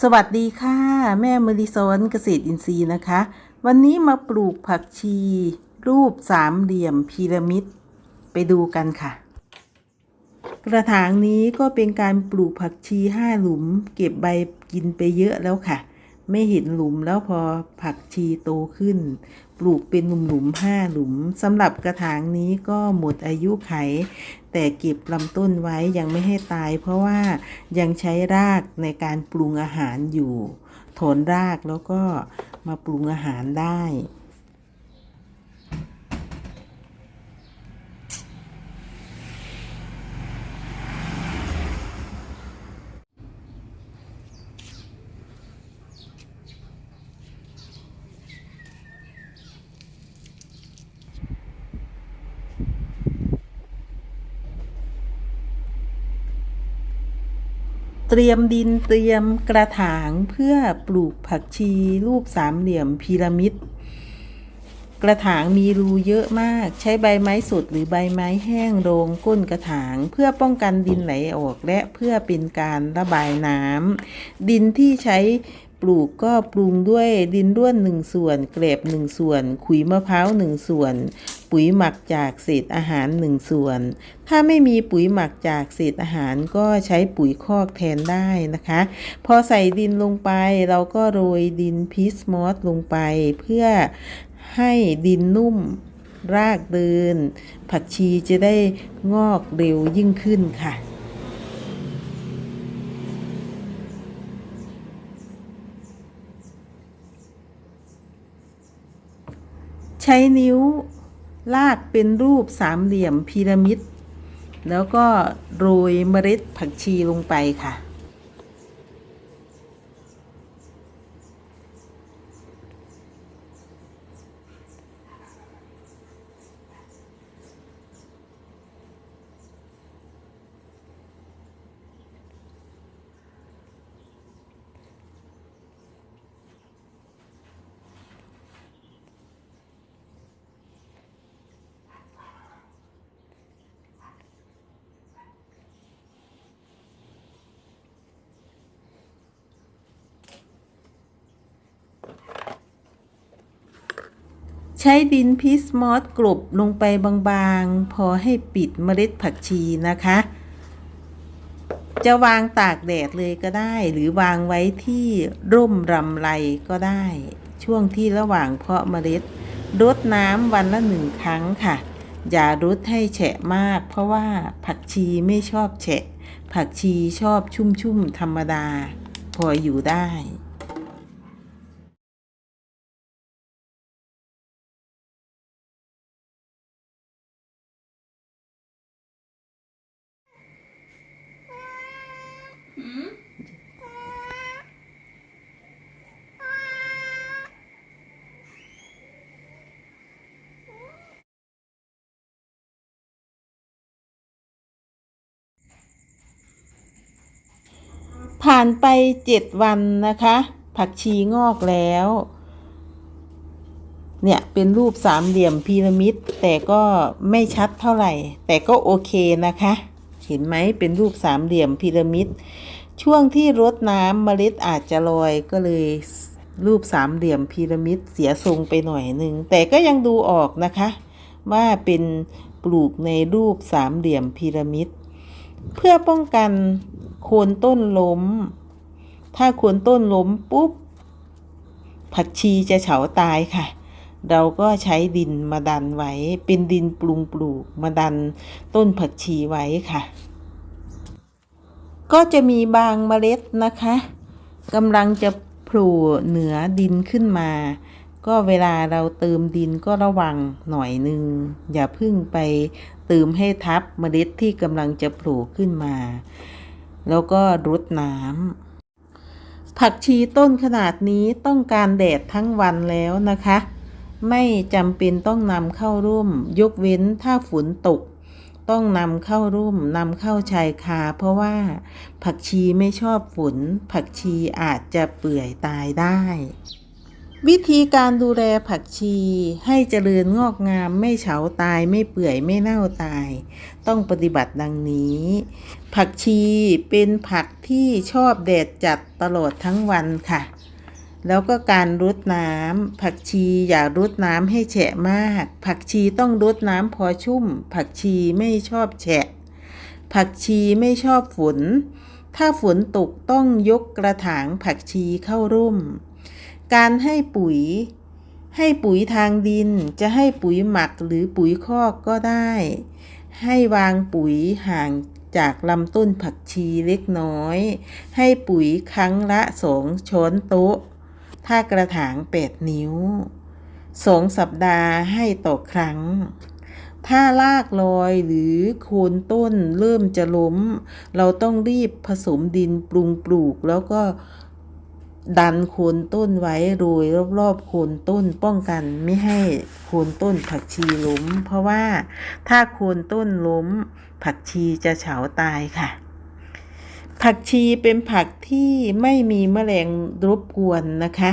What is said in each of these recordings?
สวัสดีค่ะ แม่มริซอนเกษตรอินทรีย์นะคะ วันนี้มาปลูกผักชี รูปสามเหลี่ยมพีระมิด ไปดูกันค่ะ กระถางนี้ก็เป็นการปลูกผักชีห้าหลุม เก็บใบกินไปเยอะแล้วค่ะ ไม่เห็นหลุมแล้วพอผักชีโตขึ้น ปลูกเป็นหลุมหลุมๆห้าหลุมสำหรับกระถางนี้ก็หมดอายุไข แต่เก็บลำต้นไว้ยังไม่ให้ตาย เพราะว่ายังใช้รากในการปรุงอาหารอยู่ ถอนรากแล้วก็มาปรุงอาหารได้ เตรียมดินเตรียมกระถางเพื่อปลูกผักชีรูปสามเหลี่ยมพีระมิด กระถางมีรูเยอะมาก ใช้ใบไม้สดหรือใบไม้แห้งโรงก้นกระถาง เพื่อป้องกันดินไหลออกและเพื่อเป็นการระบายน้ำดินที่ใช้ปลูกก็ปรุงด้วยดินร่วนหนึ่งส่วน เกลบหนึ่งส่วน ขุยมะพร้าวหนึ่งส่วน ปุ๋ยหมักจากเศษอาหารหนึ่งส่วน ถ้าไม่มีปุ๋ยหมักจากเศษอาหารก็ใช้ปุ๋ยคอกแทนได้นะคะ พอใส่ดินลงไปเราก็โรยดินพิสมอสลงไปเพื่อให้ดินนุ่มรากเดิน ผักชีจะได้งอกเร็วยิ่งขึ้นค่ะใช้นิ้ว ลากเป็นรูปสามเหลี่ยมพีระมิด แล้วก็โรยเมล็ดผักชีลงไปค่ะ ช้ดินพิสมอสกลบลงไปบางๆ พอให้ปิดเมล็ดผักชีนะคะ จะวางตากแดดเลยก็ได้ หรือวางไว้ที่ร่มรำไรก็ได้ ช่วงที่ระหว่างเพาะเมล็ดรดน้ำวันละหนึ่งครั้งค่ะ อย่ารดให้แฉะมาก เพราะว่าผักชีไม่ชอบแฉะ ผักชีชอบชุ่มๆธรรมดา พออยู่ได้ ผ่านไปเจ็ดวันนะคะ ผักชีงอกแล้ว เนี่ยเป็นรูปสามเหลี่ยมพีระมิด แต่ก็ไม่ชัดเท่าไหร่ แต่ก็โอเคนะคะ เห็นไหมเป็นรูปสามเหลี่ยมพีระมิด ช่วงที่รดน้ำเมล็ดอาจจะลอยก็เลยรูปสามเหลี่ยมพีระมิดเสียทรงไปหน่อยหนึ่งแต่ก็ยังดูออกนะคะ ว่าเป็นปลูกในรูปสามเหลี่ยมพีระมิด เพื่อป้องกันโคนต้นล้ม ถ้าโคนต้นล้มปุ๊บผักชีจะเฉาตายค่ะ เราก็ใช้ดินมาดันไว้ เป็นดินปรุงปลูกมาดันต้นผักชีไว้ค่ะ ก็จะมีบางเมล็ดนะคะกำลังจะโผล่เหนือดินขึ้นมา ก็เวลาเราเติมดินก็ระวังหน่อยหนึ่งอย่าเพึ่งไปเติมให้ทับเมล็ดที่กำลังจะโผล่ขึ้นมา แล้วก็รดน้ำผักชีต้นขนาดนี้ต้องการแดดทั้งวันแล้วนะคะ ไม่จำเป็นต้องนำเข้าร่ม ยกเว้นถ้าฝนตก ต้องนำเข้าร่มนำเข้าชายคา เพราะว่าผักชีไม่ชอบฝน ผักชีอาจจะเปื่อยตายได้ วิธีการดูแลผักชีให้เจริญงอกงามไม่เฉาตายไม่เปื่อยไม่เน่าตาย ต้องปฏิบัติดังนี้ ผักชีเป็นผักที่ชอบแดดจัดตลอดทั้งวันค่ะ แล้วก็การรดน้ำผักชีอย่ารดน้ำให้แฉะมาก ผักชีต้องรดน้ำพอชุ่ม ผักชีไม่ชอบแฉะ ผักชีไม่ชอบฝน ถ้าฝนตกต้องยกกระถางผักชีเข้าร่ม การให้ปุ๋ย ให้ปุ๋ยทางดินจะให้ปุ๋ยหมักหรือปุ๋ยคอกก็ได้ ให้วางปุ๋ยห่างจากลำต้นผักชีเล็กน้อย ให้ปุ๋ยครั้งละสองช้อนโต๊ะ ถ้ากระถาง8นิ้วสองสัปดาห์ให้ต่อครั้ง ถ้ารากลอยหรือโคนต้นเริ่มจะล้ม เราต้องรีบผสมดินปรุงปลูกแล้วก็ดันโคนต้นไว้โรยรอบๆโคนต้นป้องกันไม่ให้โคนต้นผักชีล้ม เพราะว่าถ้าโคนต้นล้ม ผักชีจะเฉาตายค่ะ ผักชีเป็นผักที่ไม่มีแมลงรบกวนนะคะ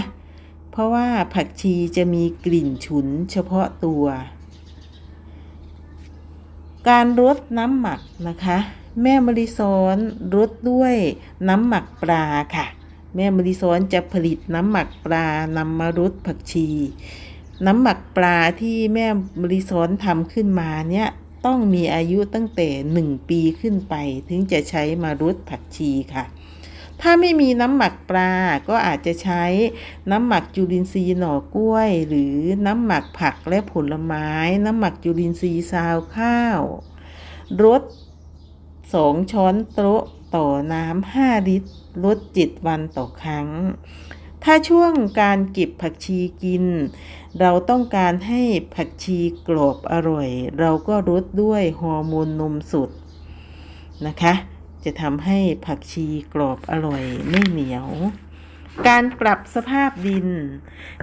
เพราะว่าผักชีจะมีกลิ่นฉุนเฉพาะตัว การรดน้ำหมักนะคะ แม่มริซ้อนรดด้วยน้ำหมักปลาค่ะ แม่มริซ้อนจะผลิตน้ำหมักปลานำมารดผักชี น้ำหมักปลาที่แม่มริซ้อนทำขึ้นมาเนี่ย ต้องมีอายุตั้งแต่หนึ่งปีขึ้นไป ถึงจะใช้มารดผักชีค่ะ ถ้าไม่มีน้ำหมักปลาก็อาจจะใช้น้ำหมักจุลินทรีย์หน่อกล้วย หรือน้ำหมักผักและผลไม้ น้ำหมักจุลินทรีย์ซาวข้าวรดสองช้อนโต๊ะต่อน้ำห้าลิตรลดจ็ดวันต่อครั้ง ถ้าช่วงการเก็บผักชีกิน เราต้องการให้ผักชีกรอบอร่อย เราก็รดด้วยฮอร์โมนนมสดนะคะ จะทำให้ผักชีกรอบอร่อยไม่เหนียว การปรับสภาพดิน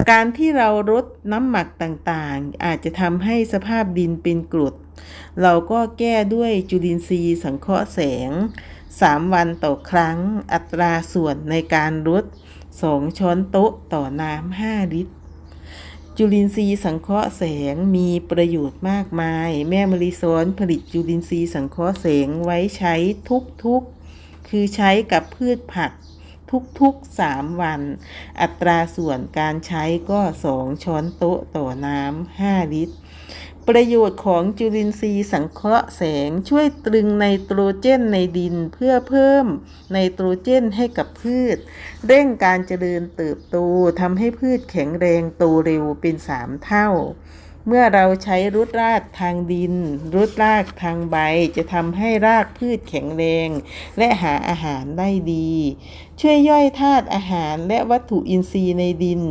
การที่เรารดน้ำหมักต่างๆ อาจจะทำให้สภาพดินเป็นกรด เราก็แก้ด้วยจุลินทรีย์สังเคราะห์แสง 3 วันต่อครั้งอัตราส่วนในการรด 2 ช้อนโต๊ะต่อน้ำ5ลิตร จุลินทรีย์สังเคราะห์แสงมีประโยชน์มากมาย แม่มะลิซ้อนผลิตจุลินทรีย์สังเคราะห์แสงไว้ใช้ทุกๆ คือใช้กับพืชผักทุกๆ 3 วัน อัตราส่วนการใช้ก็ 2 ช้อนโต๊ะต่อน้ำ5ลิตร ประโยชน์ของจุลินทรีย์สังเคราะห์แสงช่วยตรึงไนโตรเจนในดินเพื่อเพิ่มไนโตรเจนให้กับพืช เร่งการเจริญเติบโตทำให้พืชแข็งแรงโตเร็วเป็น3เท่า เมื่อเราใช้รุดรากทางดิน รุดรากทางใบจะทำให้รากพืชแข็งแรง และหาอาหารได้ดี ช่วยย่อยธาตุอาหารและวัตถุอินทรีย์ในดิน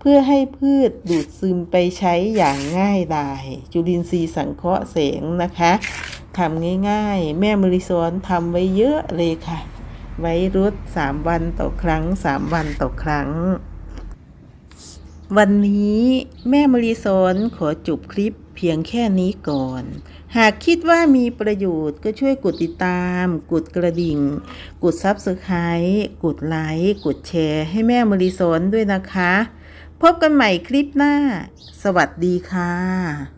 เพื่อให้พืชดูดซึมไปใช้อย่างง่ายดาย จุลินทรีย์สังเคราะห์แสงนะคะทำง่ายๆ แม่มริซอนทำไว้เยอะเลยค่ะ ไว้รุดสามวันต่อครั้งสามวันต่อครั้ง วันนี้แม่มรีสอนขอจบคลิปเพียงแค่นี้ก่อน หากคิดว่ามีประโยชน์ก็ช่วยกดติดตาม กดกระดิ่ง กดซับสไคร b ์กดไลค์กดแชร์ให้แม่มรีสอนด้วยนะคะ พบกันใหม่คลิปหน้า สวัสดีค่ะ